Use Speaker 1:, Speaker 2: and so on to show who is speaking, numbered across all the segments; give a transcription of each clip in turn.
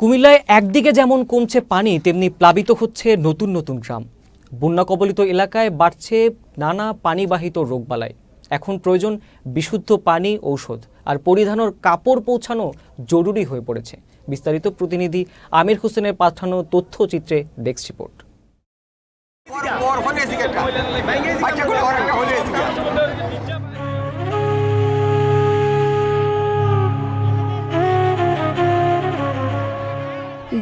Speaker 1: কুমিল্লায় একদিকে যেমন কমছে পানি, তেমনি প্লাবিত হচ্ছে নতুন নতুন গ্রাম। বন্যা কবলিত এলাকায় বাড়ছে নানা পানিবাহিত রোগবালাই। এখন প্রয়োজন বিশুদ্ধ পানি, ঔষধ আর পরিধানের কাপড় পৌঁছানো জরুরি হয়ে পড়েছে। বিস্তারিত প্রতিনিধি আমির হোসেনের পাঠানো তথ্যচিত্রে ডেস্ক রিপোর্ট।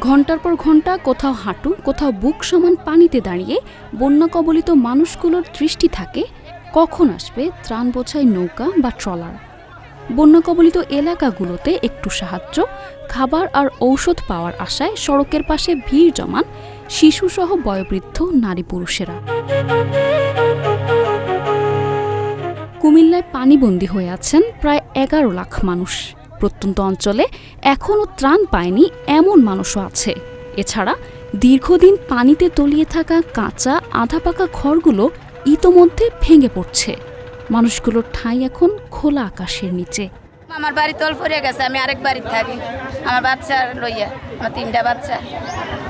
Speaker 2: ঘণ্টার পর ঘণ্টা কোথাও হাঁটু, কোথাও বুক সমান পানিতে দাঁড়িয়ে বন্যা কবলিত মানুষগুলোর দৃষ্টি থাকে, কখন আসবে ত্রাণ বোঝাই নৌকা বা ট্রলার। বন্যা কবলিত এলাকাগুলোতে একটু সাহায্য, খাবার আর ঔষধ পাওয়ার আশায় সড়কের পাশে ভিড় জমান শিশুসহ বয়োবৃদ্ধ নারী পুরুষেরা। কুমিল্লায় পানিবন্দী হয়ে আছেন প্রায় এগারো লাখ মানুষ। প্রত্যন্ত অঞ্চলে এখনও ত্রাণ পায়নি এমন মানুষও আছে। এছাড়া দীর্ঘদিন পানিতে তলিয়ে থাকা কাঁচা আধা পাকা ঘরগুলো ইতোমধ্যে ভেঙে পড়ছে। মানুষগুলোর ঠাঁই এখন খোলা আকাশের নিচে।
Speaker 3: আমার বাড়ি তল পড়ে গেছে আমি আরেক বাড়িতে থাকি। আমার বাচ্চা লইয়া আমার তিনটা বাচ্চা।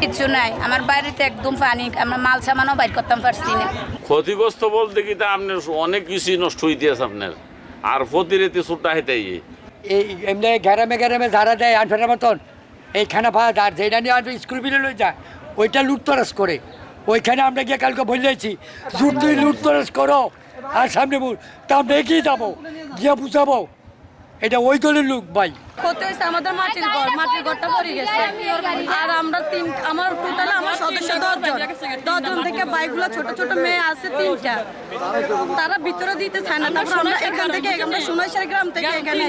Speaker 3: কিছু নাই আমার বাড়িতে একদম পানি আমরা মাল সামানও বাইর করতাম পারছি না।
Speaker 4: ক্ষতিগ্রস্ত বলতে কি তা আপনার অনেক কিছুই নষ্ট হইতেছে আপনার। আর প্রতিরেতে ছোট্টা হেঁটাই
Speaker 5: এই এমনি গ্যারামে গ্যারামে ধারা দেয় আনফেরার মতন এই খানা ভাত আর যেটা নিয়ে আনবে স্কুল বিলে লই যায় ওইটা লুটতরাস করে। ওইখানে আমরা গিয়ে কালকে বললেছি জুট তুই লুটতরাস করো, আর সামনে তা আমরা এগিয়ে যাব, গিয়ে বুঝাবো। এটা ওই গলির লোক ভাই।
Speaker 6: ক্ষতি হয়েছে আমাদের মাটির ঘর মাটির ঘরটা পড়ে গেছে। আর আমরা তিন আমার টোটাল আমার সদস্য দশজন দশজন থেকে বাইকগুলো ছোট ছোট মেয়ে আছে তিনটা। তারা ভিতরে দিতে চায় না তারপর আমরা এখান থেকে আমরা সোনাইশার গ্রাম থেকে এখানে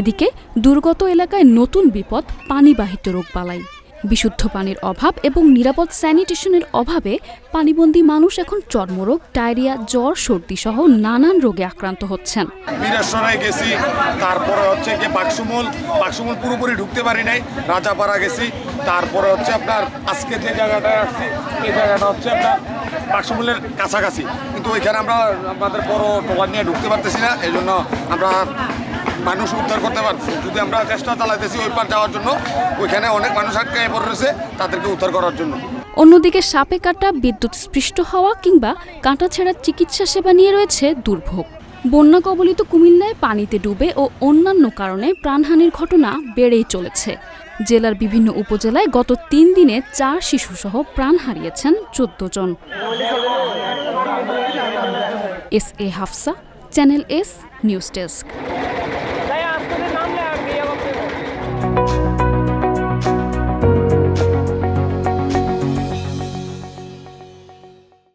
Speaker 2: এদিকে দুর্গত এলাকায় নতুন বিপদ পানিবাহিত রোগবালাই বিশুদ্ধ পানির অভাব এবং নিরাপদ স্যানিটেশনের অভাবে পানিবন্দী মানুষ এখন চর্মরোগ, ডায়রিয়া, জ্বর সর্দি সহ নানান রোগে আক্রান্ত হচ্ছেন।
Speaker 7: বীরেশ্বরায় গেছি, তারপরে হচ্ছে গিয়ে বাক্সমুল বাক্সমুল পুরোপুরি ঢুকতে পারি নাই, রাজাপাড়া গেছি, তারপরে হচ্ছে আপনার আজকে যে জায়গাটায় আসছি, এই জায়গাটা হচ্ছে আপনার বাক্সমুলের কাছাকাছি। কিন্তু ওইখানে আমরা আমাদের বড় ট্রলার নিয়ে ঢুকতে পারতেছি না এই জন্য আমরা মানুষ উদ্ধার করতে পারছি। যদি আমরা চেষ্টা চালাইতেছি ওই পার যাওয়ার জন্য, ওইখানে অনেক মানুষ আটকে পড়ে রয়েছে তাদেরকে উদ্ধার করার জন্য।
Speaker 2: অন্যদিকে সাপে কাটা, বিদ্যুৎ স্পৃষ্ট হওয়া কিংবা কাঁটা ছেঁড়ার চিকিৎসা সেবা নিয়ে রয়েছে দুর্ভোগ। বন্যা কবলিত কুমিল্লায় পানিতে ডুবে ও অন্যান্য কারণে প্রাণহানির ঘটনা বেড়েই চলেছে। জেলার বিভিন্ন উপজেলায় গত তিন দিনে চার শিশুসহ প্রাণ হারিয়েছেন চোদ্দ জন। S A Hafsa, channel S, news desk.